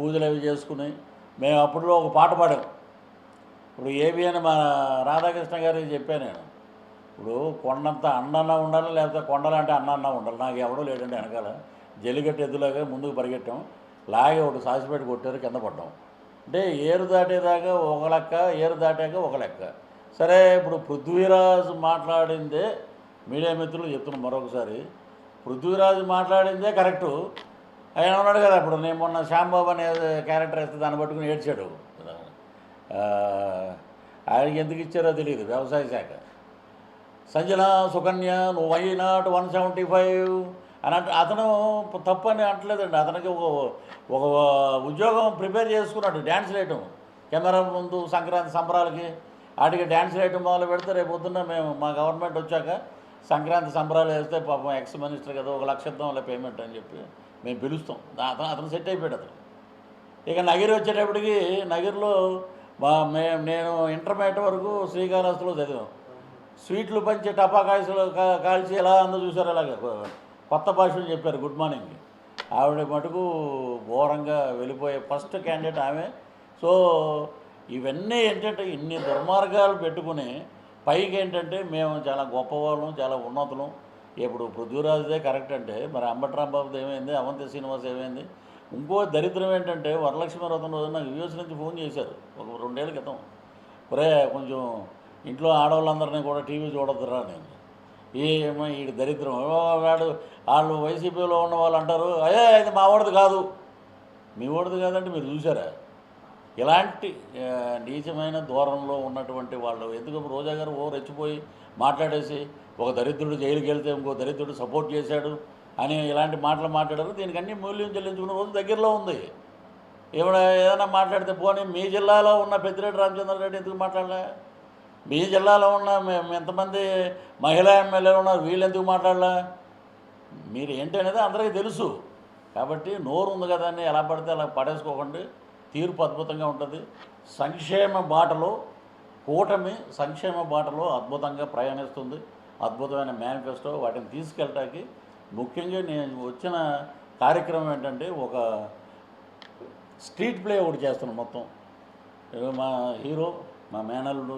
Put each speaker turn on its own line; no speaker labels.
పూజలు అవి చేసుకుని మేము అప్పుడులో ఒక పాట పాడాం. ఇప్పుడు ఏబి అని మా రాధాకృష్ణ గారికి చెప్పాను నేను. ఇప్పుడు కొండంత అన్నన్నా ఉండాలి లేకపోతే కొండలంటే అన్నన్నా ఉండాలి? నాకు ఎవడో లేడండి వెనకాల. జల్లికట్టు ఎద్దులాగా ముందుకు పరిగెట్టాం. లాగే ఒకటి సాసిపెట్టి కొట్టారు కింద పడ్డాం. అంటే ఏరు దాటేదాకా ఒక లెక్క ఏరు దాటాక ఒక లెక్క. సరే ఇప్పుడు పృథ్వీరాజు మాట్లాడిందే మీడియా మిత్రులు చెప్తున్నాం మరొకసారి. పృథ్వీరాజు మాట్లాడిందే కరెక్టు. ఆయన ఉన్నాడు కదా అప్పుడు నేను మొన్న శ్యాంబాబు అనే క్యారెక్టర్ వేస్తే దాన్ని పట్టుకుని ఏడ్చాడు. ఆయనకి ఎందుకు ఇచ్చారో తెలియదు వ్యవసాయ శాఖ. సంజన సుకన్య నువ్వు why not one seventy five అని అంటే అతను తప్పు అని అంటలేదండి. అతనికి ఒక ఒక ఉద్యోగం ప్రిపేర్ చేసుకున్నాడు డ్యాన్స్ వేయటం. కెమెరా ముందు సంక్రాంతి సంబరాలకి వాటికి డ్యాన్స్ వేయటం మొదలు పెడితే రేపు పొద్దున్న మేము మా గవర్నమెంట్ వచ్చాక సంక్రాంతి సంబరాలు వేస్తే పాపం ఎక్స్ మినిస్టర్ కదా ఒక లక్ష ఇద్దాం పేమెంట్ అని చెప్పి మేము పిలుస్తాం. అతను అతను సెట్ అయిపోయాడు అతను. ఇక నగిరి వచ్చేటప్పటికి నగిరిలో మా మే నేను ఇంటర్మీడియట్ వరకు శ్రీకాళహస్తిలో చదివాం. స్వీట్లు పంచి టపాకాయలు కాల్చి ఎలా అందో చూసారు అలాగ. కొత్త భాషలు చెప్పారు గుడ్ మార్నింగ్. ఆవిడ మటుకు ఘోరంగా వెళ్ళిపోయే ఫస్ట్ క్యాండిడేట్ ఆమె. సో ఇవన్నీ ఏంటంటే ఇన్ని దుర్మార్గాలు పెట్టుకుని పైకి ఏంటంటే మేము చాలా గొప్పవాళ్ళం చాలా ఉన్నతులం. ఇప్పుడు పృథ్వీరాజుదే కరెక్ట్ అంటే మరి అంబట్రాంబాబుది ఏమైంది? అవంతి శ్రీనివాస్ ఏమైంది? ఇంకో దరిద్రం ఏంటంటే వరలక్ష్మి వ్రతం రోజు నాకు యూఎస్ నుంచి ఫోన్ చేశారు ఒక రెండేళ్ళ క్రితం. ఒరే కొంచెం ఇంట్లో ఆడవాళ్ళందరినీ కూడా టీవీ చూడొద్దురా నేను. ఏమో ఈ దరిద్రం. వాడు వాళ్ళు వైసీపీలో ఉన్న వాళ్ళు అంటారు అయ్యే ఇది మా వాడిది కాదు. మీ వాడిది కాదంటే మీరు చూసారా ఇలాంటి నీచమైన దూరంలో ఉన్నటువంటి వాళ్ళు ఎందుకు రోజా గారు ఓ రెచ్చిపోయి మాట్లాడేసి ఒక దరిద్రుడు జైలుకి వెళ్తే ఇంకో దరిద్రుడు సపోర్ట్ చేశాడు అని ఇలాంటి మాటలు మాట్లాడారు. దీనికన్నీ మూల్యం చెల్లించుకునే రోజు దగ్గరలో ఉంది. ఏమైనా ఏదైనా మాట్లాడితే పోనీ మీ జిల్లాలో ఉన్న పెద్దిరెడ్డి రామచంద్రారెడ్డి ఎందుకు మాట్లాడలే? మీ జిల్లాలో ఉన్న మేము ఎంతమంది మహిళా ఎమ్మెల్యేలు ఉన్నారు వీళ్ళు ఎందుకు మాట్లాడలే? మీరు ఏంటి అనేది అందరికీ తెలుసు. కాబట్టి నోరు ఉంది కదా అని ఎలా పడితే అలా పడేసుకోకండి. తీర్పు అద్భుతంగా ఉంటుంది. సంక్షేమ బాటలో కూటమి సంక్షేమ బాటలో అద్భుతంగా ప్రయాణిస్తుంది. అద్భుతమైన మేనిఫెస్టో వాటిని తీసుకెళ్ళటానికి ముఖ్యంగా నేను వచ్చిన కార్యక్రమం ఏంటంటే ఒక స్ట్రీట్ ప్లే ఒకటి చేస్తున్నాం మొత్తం. మా హీరో మా మేనల్లుడు